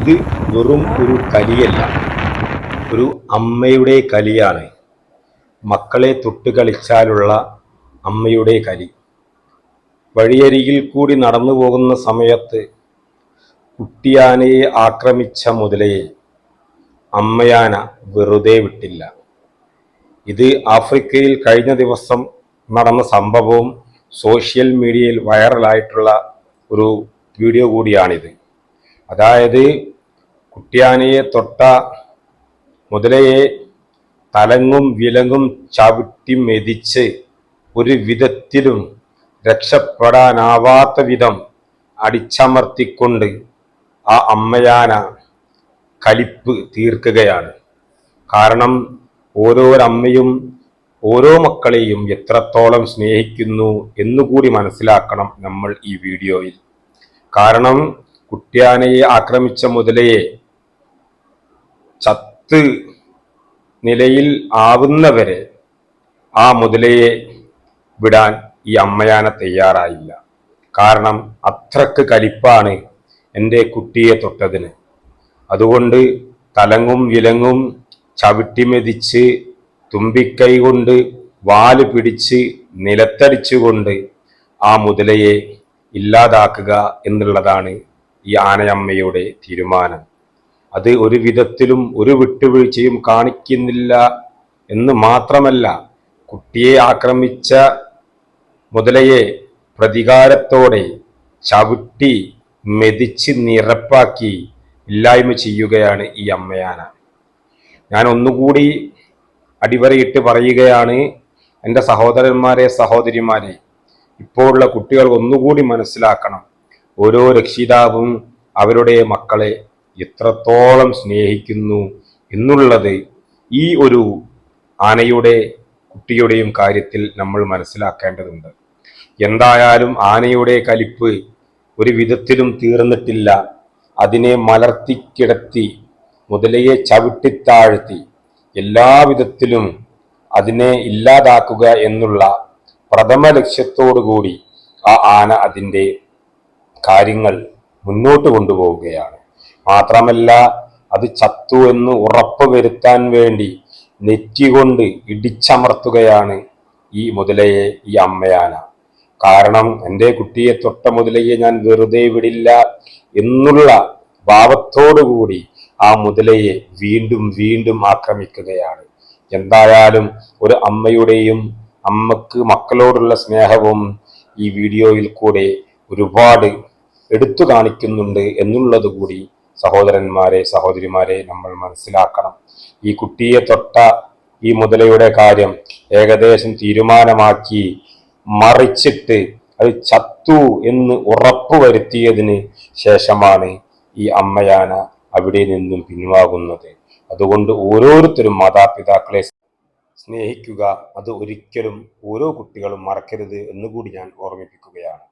ഇത് വെറും ഒരു കലിയല്ല. ഒരു അമ്മയുടെ കലിയാണ്. മക്കളെ തൊട്ട് കളിച്ചാലുള്ള അമ്മയുടെ കലി. വഴിയരികിൽ കൂടി നടന്നു പോകുന്ന സമയത്ത് കുട്ടിയാനയെ ആക്രമിച്ച മുതലയെ അമ്മയാന വെറുതെ വിട്ടില്ല. ഇത് ആഫ്രിക്കയിൽ കഴിഞ്ഞ ദിവസം നടന്ന സംഭവവും സോഷ്യൽ മീഡിയയിൽ വൈറലായിട്ടുള്ള ഒരു വീഡിയോ കൂടിയാണിത്. അതായത് കുട്ടിയാനയെ തൊട്ട മുതലയെ തലങ്ങും വിലങ്ങും ചവിട്ടി മെതിച്ച് ഒരു വിധത്തിലും രക്ഷപ്പെടാനാവാത്ത വിധം അടിച്ചമർത്തിക്കൊണ്ട് ആ അമ്മയാന കലിപ്പ് തീർക്കുകയാണ്. കാരണം ഓരോരമ്മയും ഓരോ മക്കളെയും എത്രത്തോളം സ്നേഹിക്കുന്നു എന്നുകൂടി മനസ്സിലാക്കണം നമ്മൾ ഈ വീഡിയോയിൽ. കാരണം കുട്ടിയാനയെ ആക്രമിച്ച മുതലയെ ചത്ത് നിലയിൽ ആവുന്നവരെ ആ മുതലയെ വിടാൻ ഈ അമ്മയാന തയ്യാറായില്ല. കാരണം അത്രയ്ക്ക് കലിപ്പാണ് എന്റെ കുട്ടിയെ തൊട്ടതിന്. അതുകൊണ്ട് തലങ്ങും വിലങ്ങും ചവിട്ടിമെതിച്ച് തുമ്പിക്കൈ കൊണ്ട് വാൽ പിടിച്ച് നിലത്തടിച്ചുകൊണ്ട് ആ മുതലയെ ഇല്ലാതാക്കുക എന്നുള്ളതാണ് ഈ ആനയമ്മയുടെ തീരുമാനം. അത് ഒരു വിധത്തിലും ഒരു വിട്ടുവീഴ്ചയും കാണിക്കുന്നില്ല എന്ന് മാത്രമല്ല കുട്ടിയെ ആക്രമിച്ച മുതലയെ പ്രതികാരത്തോടെ ചവിട്ടി മെതിച്ച് നിറപ്പാക്കി ഇല്ലായ്മ ചെയ്യുകയാണ് ഈ അമ്മയാന. ഞാൻ ഒന്നുകൂടി അടിവരയിട്ട് പറയുകയാണ് എന്റെ സഹോദരന്മാരെ സഹോദരിമാരെ ഇപ്പോഴുള്ള കുട്ടികൾ ഒന്നുകൂടി മനസ്സിലാക്കണം. ഓരോ രക്ഷിതാവും അവരുടെ മക്കളെ എത്രത്തോളം സ്നേഹിക്കുന്നു എന്നുള്ളത് ഈ ഒരു ആനയുടെ കുട്ടിയുടെയും കാര്യത്തിൽ നമ്മൾ മനസ്സിലാക്കേണ്ടതുണ്ട്. എന്തായാലും ആനയുടെ കലിപ്പ് ഒരു വിധത്തിലും തീർന്നിട്ടില്ല. അതിനെ മലർത്തിക്കിടത്തി മുതലയെ ചവിട്ടിത്താഴ്ത്തി എല്ലാവിധത്തിലും അതിനെ ഇല്ലാതാക്കുക എന്നുള്ള പ്രഥമ ലക്ഷ്യത്തോടുകൂടി ആ ആന അതിന്റെ കാര്യങ്ങൾ മുന്നോട്ട് കൊണ്ടുപോവുകയാണ്. മാത്രമല്ല അത് ചത്തു എന്ന് ഉറപ്പ് വരുത്താൻ വേണ്ടി നെറ്റികൊണ്ട് ഇടിച്ചമർത്തുകയാണ് ഈ മുതലയെ ഈ അമ്മയാന. കാരണം എന്റെ കുട്ടിയെ തൊട്ട മുതലയെ ഞാൻ വെറുതെ വിടില്ല എന്നുള്ള ഭാവത്തോടുകൂടി ആ മുതലയെ വീണ്ടും വീണ്ടും ആക്രമിക്കുകയാണ്. എന്തായാലും ഒരു അമ്മയുടെയും അമ്മയ്ക്ക് മക്കളോടുള്ള സ്നേഹവും ഈ വീഡിയോയിൽ കൂടെ ഒരുപാട് എടുത്തു കാണിക്കുന്നുണ്ട് എന്നുള്ളത് കൂടി സഹോദരന്മാരെ സഹോദരിമാരെ നമ്മൾ മനസ്സിലാക്കണം. ഈ കുട്ടിയെ തൊട്ട ഈ മുതലയുടെ കാര്യം ഏകദേശം തീരുമാനമാക്കി മറിച്ചിട്ട് അത് ചത്തു എന്ന് ഉറപ്പ് വരുത്തിയതിന് ശേഷമാണ് ഈ അമ്മയാന അവിടെ നിന്നും പിൻവാങ്ങുന്നത്. അതുകൊണ്ട് ഓരോരുത്തരും മാതാപിതാക്കളെ സ്നേഹിക്കുക. അത് ഒരിക്കലും ഓരോ കുട്ടികളും മറക്കരുത് എന്നുകൂടി ഞാൻ ഓർമ്മിപ്പിക്കുകയാണ്.